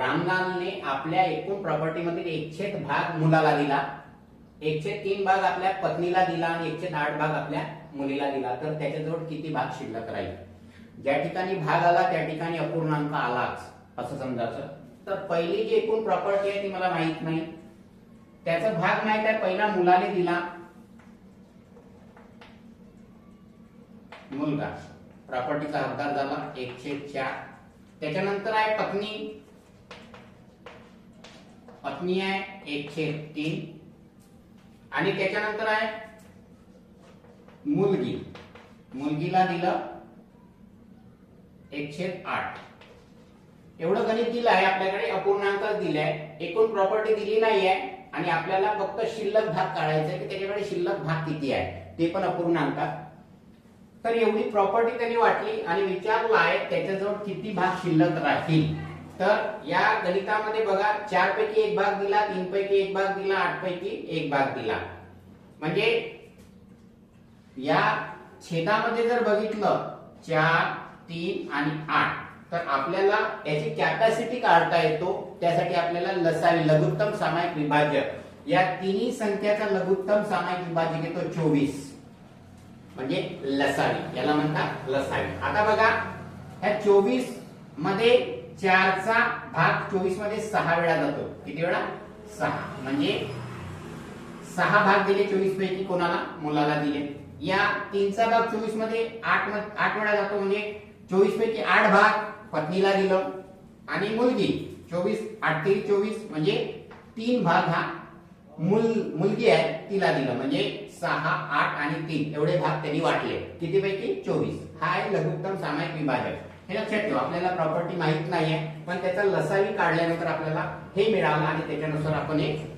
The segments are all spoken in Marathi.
रामलालने आपल्या एकूण प्रॉपर्टीमधील एकशेत भाग मुलाला दिला. एकशे तीन भाग आपल्या पत्नीला दिला आणि एकशे आठ भाग आपल्या मुलीला दिला. तर त्याच्याजवळ किती भाग शिल्लक राहील? ज्या ठिकाणी भाग आला त्या ठिकाणी अपूर्णांक आलाच असं समजायचं. तर पहिली जी एकूण प्रॉपर्टी आहे ती मला माहीत नाही. त्याचा भाग माहीत आहे पहिला मुलाने दिला. मुलगा. प्रॉपर्टीचा हकदार झाला एकशे चार. त्याच्यानंतर आहे पत्नी. पत्नी आहे एकशे तीन. आणि त्याच्यानंतर आहे मुलगी. मुलगीला दिलं एकशे आठ. एवढं गणित दिलं आहे आपल्याकडे अपूर्णांकच दिलाय. आहे एकूण प्रॉपर्टी दिली नाही आहे आणि आपल्याला फक्त शिल्लक भाग काढायचा की त्याच्याकडे शिल्लक भाग किती आहे? ते पण अपूर्णांकात तर एवढी प्रॉपर्टी त्यांनी वाटली आणि विचारला आहे त्याच्याजवळ किती भाग शिल्लक राहील? तर या गणितामध्ये बघा चार पैकी एक भाग दिला तीन पैकी एक भाग दिला आठ पैकी एक भाग दिला. म्हणजे या छेदामध्ये जर बघितलं चार तीन आणि आठ तर आपल्याला याची कॅपॅसिटी काढता येतो. त्यासाठी आपल्याला लसावी लघुत्तम सामायिक विभाजक या तिन्ही संख्याचा लघुत्तम सामायिक विभाज्य येतो चोवीस. म्हणजे लसावी. याला म्हणतात लसावी. आता बघा ह्या चोवीसमध्ये चारचा भाग चोवीसमध्ये सहा वेळा जातो. किती वेळा? सहा. म्हणजे सहा भाग दिले चोवीस पैकी कोणाला? मुलाला दिले. या तीनचा भाग चोवीसमध्ये आठ आठ वेळा जातो. म्हणजे चोवीस पैकी आठ भाग पत्नीला दिलं आणि मुलगी. चोवीस आठ ते चोवीस. म्हणजे तीन भाग हा मुल मुलगी आहे तिला दिलं. म्हणजे सहा आठ आणि तीन. एवढे भाग त्यांनी वाटले. किती पैकी चोवीस. हा आहे लघुत्तम सामायिक विभाजक. हे लक्षात ठेवा आपल्याला प्रॉपर्टी माहीत नाहीये पण त्याचा लसावी काढल्यानंतर आपल्याला हे मिळालं आणि त्याच्यानुसार आपण एक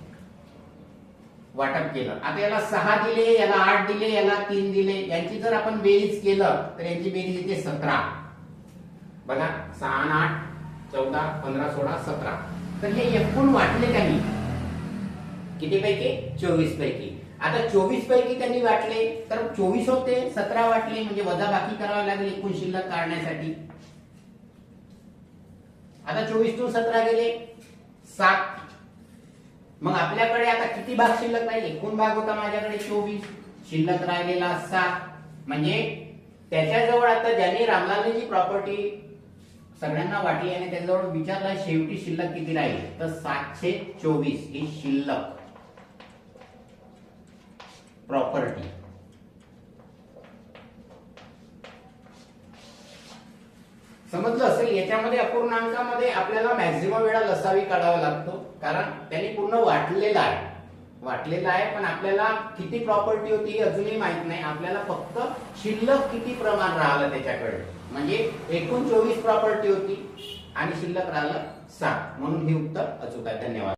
वाटप केलं. आता याला सहा दिले याला आठ दिले याला तीन दिले यांची जर आपण बेरीज केलं तर यांची बेरीज येते सतरा. बघा सहा आणि आठ चौदा पंधरा सोळा सतरा. तर हे एकूण वाटले काही किती पैकी चोवीस पैकी. आता चोवीस पैकी त्यांनी वाटले तर चोवीस होते सतरा वाटले म्हणजे वजा बाकी करावं लागेल एकूण शिल्लक काढण्यासाठी. आता चोवीस टू सतरा गेले सात. मग आपल्याकडे आता किती भाग शिल्लक राहील? एकूण भाग होता माझ्याकडे चोवीस शिल्लक राहिलेला सात. म्हणजे त्याच्याजवळ आता ज्यांनी रामलालने जी प्रॉपर्टी सगळ्यांना वाटली आणि त्याच्याजवळ विचारला शेवटी शिल्लक किती राहील? तर सातशे चोवीस ही शिल्लक. प्रॉपर्टी. समजलं असेल याच्यामध्ये अपूर्णांकामध्ये आपल्याला मॅक्झिमम वेळा लसावी काढावा लागतो. कारण त्यांनी पूर्ण वाटलेला आहे. वाटलेला आहे पण आपल्याला किती प्रॉपर्टी होती हे अजूनही माहीत नाही. आपल्याला फक्त शिल्लक किती प्रमाण राहिलं त्याच्याकडे. म्हणजे एकूण चोवीस प्रॉपर्टी होती आणि शिल्लक राहिलं सात. म्हणून हे उत्तर अचूक आहे. धन्यवाद.